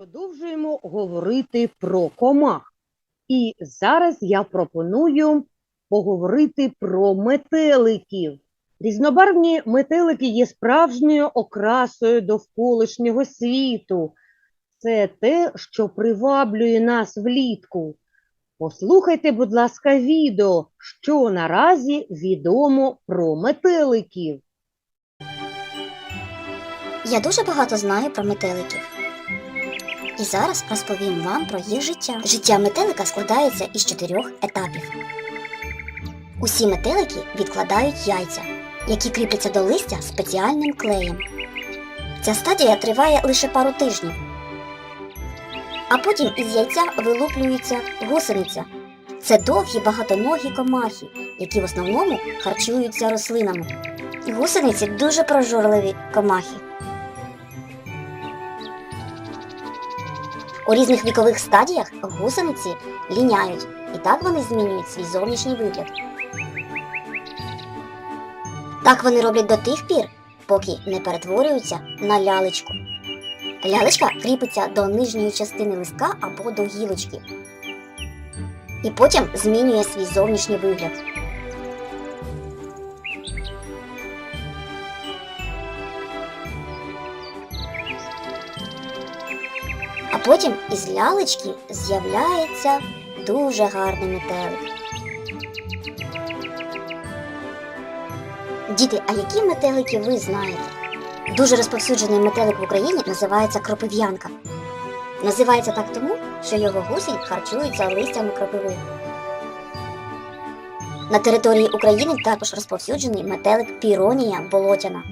Продовжуємо говорити про комах. І зараз я пропоную поговорити про метеликів. Різнобарвні метелики є справжньою окрасою довколишнього світу. Це те, що приваблює нас влітку. Послухайте, будь ласка, відео, що наразі відомо про метеликів. Я дуже багато знаю про метеликів. І зараз розповім вам про їх життя. Життя метелика складається із чотирьох етапів. Усі метелики відкладають яйця, які кріпляться до листя спеціальним клеєм. Ця стадія триває лише пару тижнів. А потім із яйця вилуплюється гусениця. Це довгі багатоногі комахи, які в основному харчуються рослинами. Гусениці дуже прожорливі комахи. У різних вікових стадіях гусениці ліняють, і так вони змінюють свій зовнішній вигляд. Так вони роблять до тих пір, поки не перетворюються на лялечку. Лялечка кріпиться до нижньої частини листка або до гілочки. І потім змінює свій зовнішній вигляд. Потім із лялечки з'являється дуже гарний метелик. Діти, а які метелики ви знаєте? Дуже розповсюджений метелик в Україні називається кропив'янка. Називається так тому, що його гусінь харчується листями кропиви. На території України також розповсюджений метелик піронія болотяна,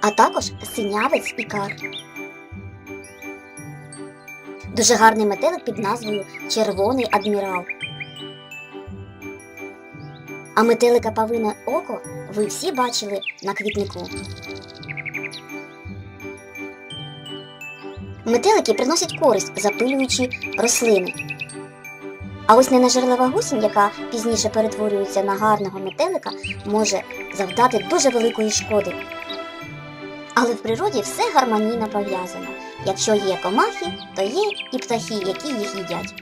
а також синявець і кар. Дуже гарний метелик під назвою Червоний адмірал. А метелика павине око ви всі бачили на квітнику. Метелики приносять користь, запилюючи рослини. А ось ненажерлива гусінь, яка пізніше перетворюється на гарного метелика, може завдати дуже великої шкоди. Але в природі все гармонійно пов'язано. Якщо є комахи, то є і птахи, які їх їдять.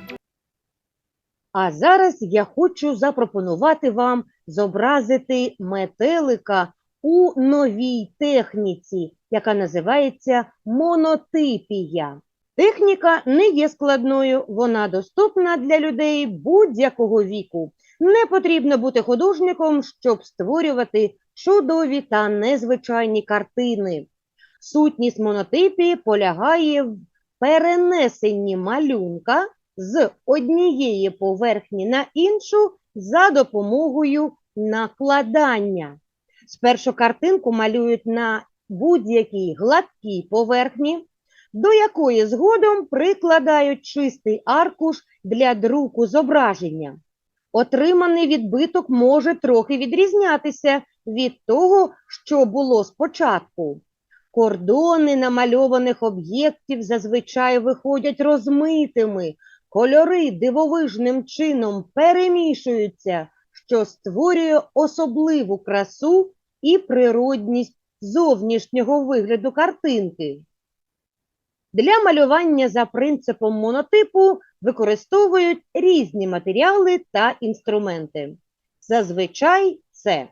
А зараз я хочу запропонувати вам зобразити метелика у новій техніці, яка називається монотипія. Техніка не є складною, вона доступна для людей будь-якого віку. Не потрібно бути художником, щоб створювати чудові та незвичайні картини. Сутність монотипії полягає в перенесенні малюнка з однієї поверхні на іншу за допомогою накладання. Спершу картинку малюють на будь-якій гладкій поверхні, до якої згодом прикладають чистий аркуш для друку зображення. Отриманий відбиток може трохи відрізнятися від того, що було спочатку. Кордони намальованих об'єктів зазвичай виходять розмитими, кольори дивовижним чином перемішуються, що створює особливу красу і природність зовнішнього вигляду картинки. Для малювання за принципом монотипу використовують різні матеріали та інструменти. Зазвичай це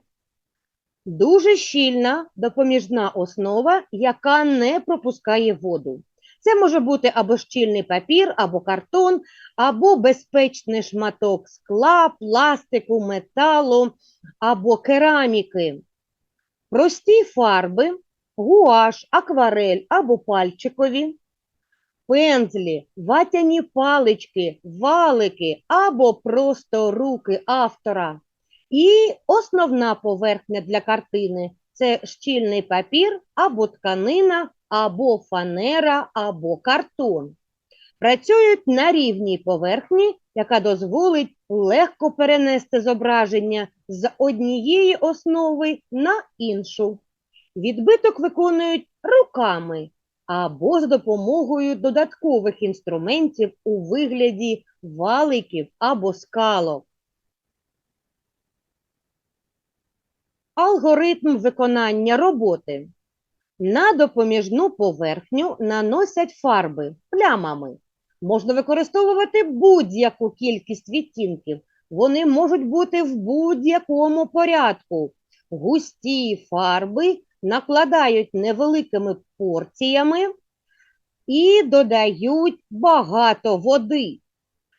Дуже щільна допоміжна основа, яка не пропускає воду. Це може бути або щільний папір, або картон, або безпечний шматок скла, пластику, металу або кераміки. Прості фарби, гуаш, акварель або пальчикові, пензлі, ватяні палички, валики або просто руки автора. І основна поверхня для картини це щільний папір або тканина, або фанера, або картон. Працюють на рівній поверхні, яка дозволить легко перенести зображення з однієї основи на іншу. Відбиток виконують руками або з допомогою додаткових інструментів у вигляді валиків або скалок. Алгоритм виконання роботи. На допоміжну поверхню наносять фарби плямами. Можна використовувати будь-яку кількість відтінків. Вони можуть бути в будь-якому порядку. Густі фарби накладають невеликими порціями і додають багато води.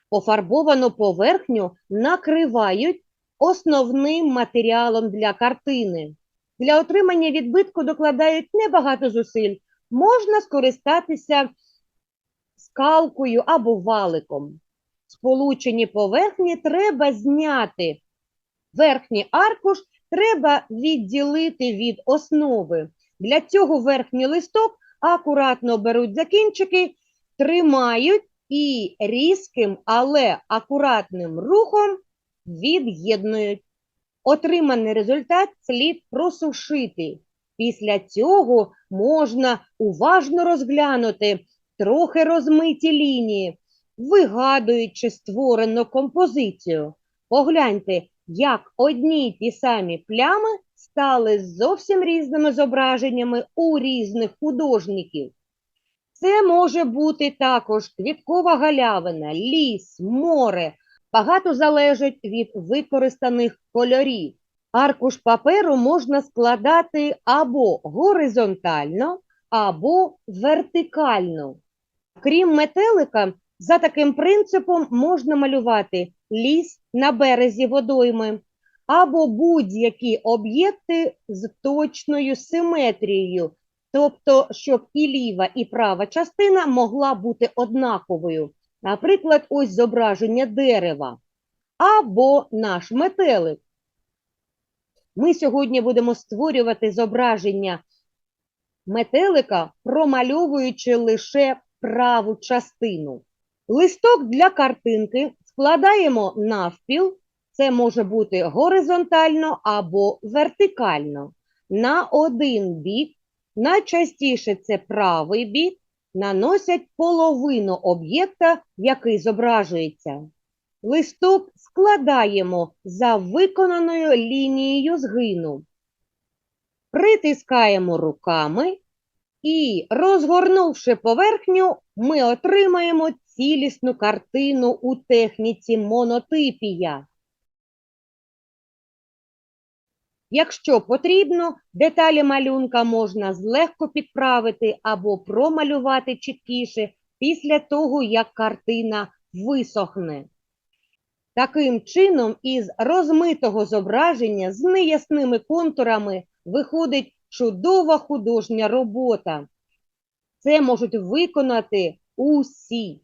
Пофарбовану поверхню накривають основним матеріалом для картини. Для отримання відбитку докладають небагато зусиль. Можна скористатися скалкою або валиком. Сполучені поверхні треба зняти. Верхній аркуш треба відділити від основи. Для цього верхній листок акуратно беруть за кінчики, тримають і різким, але акуратним рухом від'єднують. Отриманий результат слід просушити. Після цього можна уважно розглянути трохи розмиті лінії, вигадуючи створену композицію. Погляньте, як одні й ті самі плями стали зовсім різними зображеннями у різних художників. Це може бути також квіткова галявина, ліс, море. Багато залежить від використаних кольорів. Аркуш паперу можна складати або горизонтально, або вертикально. Крім метелика, за таким принципом можна малювати ліс на березі водойми або будь-які об'єкти з точною симетрією, тобто, щоб і ліва, і права частина могла бути однаковою. Наприклад, ось зображення дерева або наш метелик. Ми сьогодні будемо створювати зображення метелика, промальовуючи лише праву частину. Листок для картинки складаємо навпіл, це може бути горизонтально або вертикально. На один бік, найчастіше це правий бік, наносять половину об'єкта, який зображується. Листок складаємо за виконаною лінією згину. Притискаємо руками і, розгорнувши поверхню, ми отримаємо цілісну картину у техніці монотипія. Якщо потрібно, деталі малюнка можна злегко підправити або промалювати чіткіше після того, як картина висохне. Таким чином, із розмитого зображення з неясними контурами виходить чудова художня робота. Це можуть виконати усі.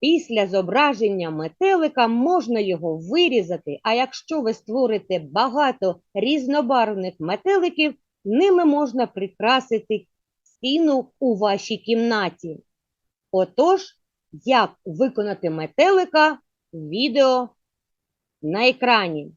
Після зображення метелика можна його вирізати, а якщо ви створите багато різнобарвних метеликів, ними можна прикрасити стіну у вашій кімнаті. Отож, як виконати метелика відео на екрані.